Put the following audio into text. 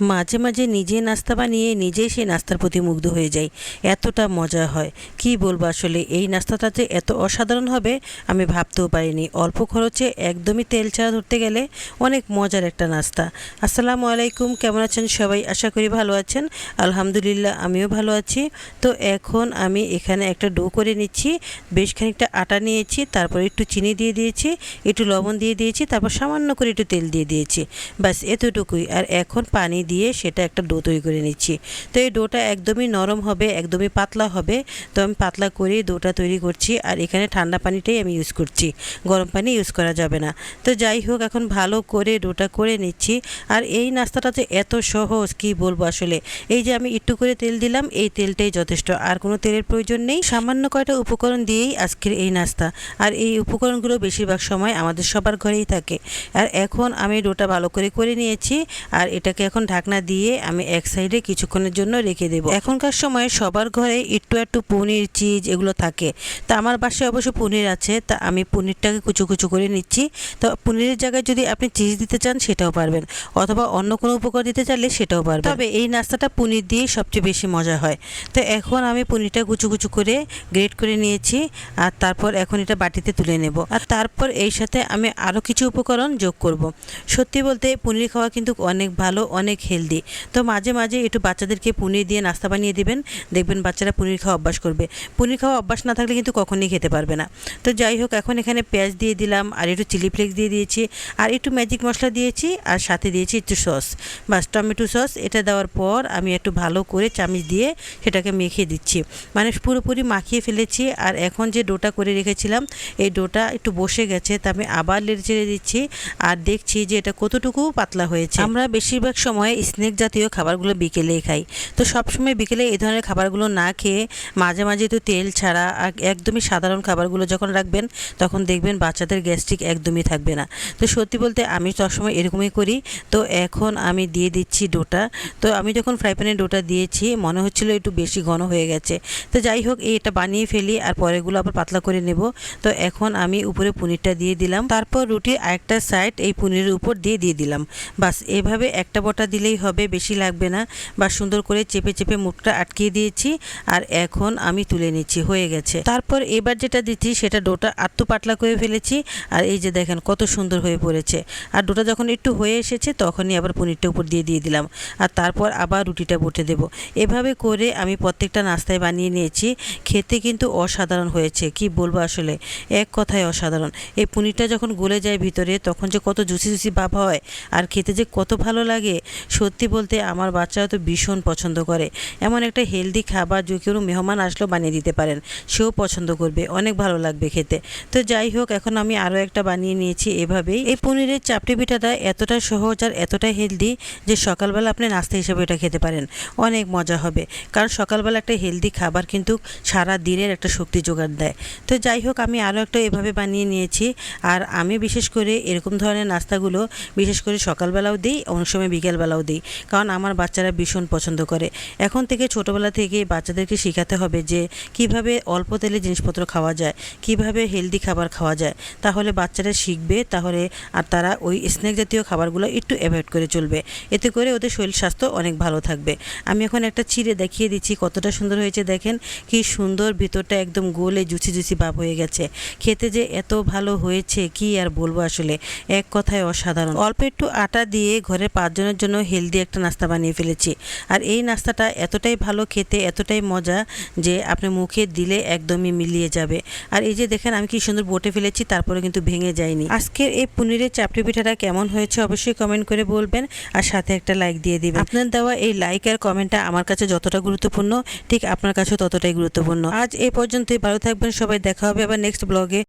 মাঝে মাঝে নিজে নাস্তা বানিয়ে নিজেই সেই নাস্তার প্রতি মুগ্ধ হয়ে যাই। এতটা মজা হয়। কি বলব আসলে, এই নাস্তাটা যে এত অসাধারণ হবে আমি ভাবতেও পারিনি। অল্প খরচে একদমই তেল ছাড়া ধরতে গেলে অনেক মজার একটা নাস্তা। আসসালামু আলাইকুম, কেমন আছেন সবাই? আশা করি ভালো আছেন। আলহামদুলিল্লাহ, আমিও ভালো আছি। তো এখন আমি এখানে একটা ডো করে নিচ্ছি। বেশ খানিকটা আটা নিয়েছি, তারপর একটু চিনি দিয়ে দিয়েছি, একটু লবণ দিয়ে দিয়েছি, তারপর সামান্য করে একটু তেল দিয়ে দিয়েছি। ব্যাস, এতটুকুই। আর এখন পানি দিয়ে সেটা একটা ডো তৈরি করে নিচ্ছি। তো এই ডোটা একদমই নরম হবে, একদমই পাতলা হবে। তো আমি পাতলা করেই ডোটা তৈরি করছি আর এখানে ঠান্ডা পানিটাই আমি ইউজ করছি। গরম পানি ইউজ করা যাবে না। তো যাই হোক, এখন ভালো করে ডোটা করে নিচ্ছি। আর এই নাস্তাটা যে এত সহজ, কি বলব আসলে? এই যে আমি একটু করে তেল দিলাম, এই তেলটাই যথেষ্ট। আর কোনো তেলের প্রয়োজন নেই। সামান্য কয়টা উপকরণ দিয়েই আজকের এই নাস্তা। আর এই উপকরণগুলো বেশিরভাগ সময় আমাদের সবার ঘরেই থাকে। আর এখন আমি ডোটা ভালো করে করে নিয়েছি। আর এটাকে এখন ঢাকনা দিয়ে আমি এক সাইডে কিছুক্ষণের জন্য রেখে দেবো। এখনকার সময় সবার ঘরে একটু একটু পনির, চিজ এগুলো থাকে। তা আমার বাসায় অবশ্য পনির আছে, তা আমি পনিরটাকে কুচু কুচু করে নিচ্ছি। তো পনিরের জায়গায় যদি আপনি চিজ দিতে চান সেটাও পারবেন, অথবা অন্য কোনো উপকরণ দিতে চাইলে সেটাও পারবেন। তবে এই নাস্তাটা পনির দিয়ে সবচেয়ে বেশি মজা হয়। তো এখন আমি পনিরটা কুচু কুচু করে গ্রেট করে নিয়েছি, আর তারপর এখন এটা বাটিতে তুলে নেব। আর তারপর এই সাথে আমি আরও কিছু উপকরণ যোগ করব। সত্যি বলতে পনির খাওয়া কিন্তু অনেক ভালো, অনেক হেলদি। তো মাঝে মাঝে একটু বাচ্চাদেরকে পনির দিয়ে নাস্তা বানিয়ে দেবেন। দেখবেন বাচ্চারা পনির খাওয়া অভ্যাস করবে। পনির খাওয়া অভ্যাস না থাকলে কিন্তু কখনই খেতে পারবে না। তো যাই হোক, এখন এখানে পেঁয়াজ দিয়ে দিলাম, আর একটু চিলি ফ্লেক্স দিয়ে দিয়েছি, আর একটু ম্যাজিক মশলা দিয়েছি, আর সাথে দিয়েছি একটু সস। বাস, টমেটো সস, এটা দেওয়ার পর আমি একটু ভালো করে চামিচ দিয়ে সেটাকে মেখে দিচ্ছি। মানে পুরোপুরি মাখিয়ে ফেলেছি, আর এখন যে ডোটা করে রেখেছিলাম, এই ডোটা একটু বসে গেছে, তা আমি আবার লেড়ে চেড়ে দিচ্ছি, আর দেখছি যে এটা কতটুকু পাতলা হয়েছে। আমরা বেশিরভাগ সময় স্নেক জাতীয় খাবারগুলো বিকেলেই খাই তো সবসময় বিকেলে এই ধরনের খাবারগুলো না খেয়ে মাঝে মাঝে একটু তেল ছাড়া একদমই সাধারণ খাবারগুলো যখন রাখবেন, তখন দেখবেন বাচ্চাদের গ্যাস্ট্রিক একদমই থাকবে না। তো সত্যি বলতে আমি সবসময় এরকমই করি। তো এখন আমি দিয়ে দিচ্ছি ডোটা। তো আমি যখন ফ্রাই প্যানে ডোটা দিয়েছি, মনে হচ্ছিল একটু বেশি ঘন হয়ে গেছে। তো যাই হোক এটা বানিয়ে ফেলি আর পরেগুলো আবার পাতলা করে নেব। তো এখন আমি উপরে পনিরটা দিয়ে দিলাম। তারপর রুটির আরেকটা সাইড এই পনিরের উপর দিয়ে দিয়ে দিলাম। বাস, এভাবে একটা বটা দিলেই হবে, বেশি লাগবে না। বা সুন্দর করে চেপে চেপে মুখটা আটকিয়ে দিয়েছি আর এখন আমি তুলে নিচ্ছি, হয়ে গেছে। তারপর এবার যেটা দিচ্ছি সেটা ডোটা আত্ম পাতলা করে ফেলেছি আর এই যে দেখেন কত সুন্দর হয়ে পড়েছে। আর ডোটা যখন একটু হয়ে এসেছে তখনই আবার পনিরটা উপর দিয়ে দিয়ে দিলাম। আর তারপর আবার রুটিটা বটে দেব। এভাবে করে আমি প্রত্যেকটা নাস্তায় বানিয়ে নিয়েছি। খেতে কিন্তু অসাধারণ হয়েছে, কি বলব আসলে? এক কথায় অসাধারণ। এই পনিরটা যখন গলে যায় ভিতরে তখন যে কত জুসি জুসি ভাব হয় আর খেতে যে কত ভালো লাগে সত্যি বলতে আমার বাচ্চারা তো ভীষণ পছন্দ করে। এমন একটা হেলদি খাবার যে কেউ মেহমান আসলেও বানিয়ে দিতে পারেন, সেও পছন্দ করবে, অনেক ভালো লাগবে খেতে। তো যাই হোক, এখন আমি আরও একটা বানিয়ে নিয়েছি এভাবেই। এই পনিরের চাপটি পিঠাটা এতটা সহজ আর এতটা হেলদি যে সকালবেলা আপনি নাস্তা হিসেবে এটা খেতে পারেন। অনেক মজা হবে, কারণ সকালবেলা একটা হেলদি খাবার কিন্তু সারা দিনের একটা শক্তি জোগাড় দেয়। তো যাই হোক, আমি আরও একটা এভাবে বানিয়ে নিয়েছি। আর আমি বিশেষ করে এরকম ধরনের নাস্তাগুলো বিশেষ করে সকালবেলাও দিই, অনেক সময় বিকেলবেলাও দিই। কারণ আমার বাচ্চারা ভীষণ পছন্দ করে। এখন থেকে ছোটোবেলা থেকে বাচ্চাদেরকে শেখাতে হবে যে, কীভাবে অল্প তেলে জিনিসপত্র খাওয়া যায়, কীভাবে হেলদি খাবার খাওয়া যায়। তাহলে বাচ্চারা শিখবে, তাহলে আর তারা ওই স্ন্যাক জাতীয় খাবারগুলো একটু অ্যাভয়েড করে চলবে। এতে করে ওদের শরীর স্বাস্থ্য অনেক ভালো থাকবে। আমি এখন একটা চিড়ে দেখিয়ে দিচ্ছি, কতটা সুন্দর হয়েছে দেখেন। কি সুন্দর ভিতরটা একদম গোলে জুচি জুচি ভাব হয়ে গেছে। খেতে যে এত ভালো হয়েছে, কি আর বলব আসলে? এক কথায় অসাধারণ। অল্প একটু আটা দিয়ে ঘরের পাঁচজনের জন্য হেলদি একটা নাস্তা বানিয়ে ফেলেছি। আর এই নাস্তাটা এতটাই ভালো খেতে, এতটাই মজা যে আপনি মুখে দিলে একদমই মিলিয়ে যাবে। আর এই যে দেখেন, আমি কি সুন্দর বটে ফেলেছি, তারপরে কিন্তু ভেঙে যায়নি। আজকের এই পনিরের চাপড়ি পিঠাটা কেমন হয়েছে অবশ্যই কমেন্ট করে বলবেন আর সাথে একটা লাইক দিয়ে দিবেন। আপনার দেওয়া এই লাইক আর কমেন্টটা আমার কাছে যতটা গুরুত্বপূর্ণ, ঠিক আপনার কাছেও ততটাই গুরুত্বপূর্ণ। আজ এই পর্যন্তই, ভালো থাকবেন সবাই, দেখা হবে আবার নেক্সট ব্লগে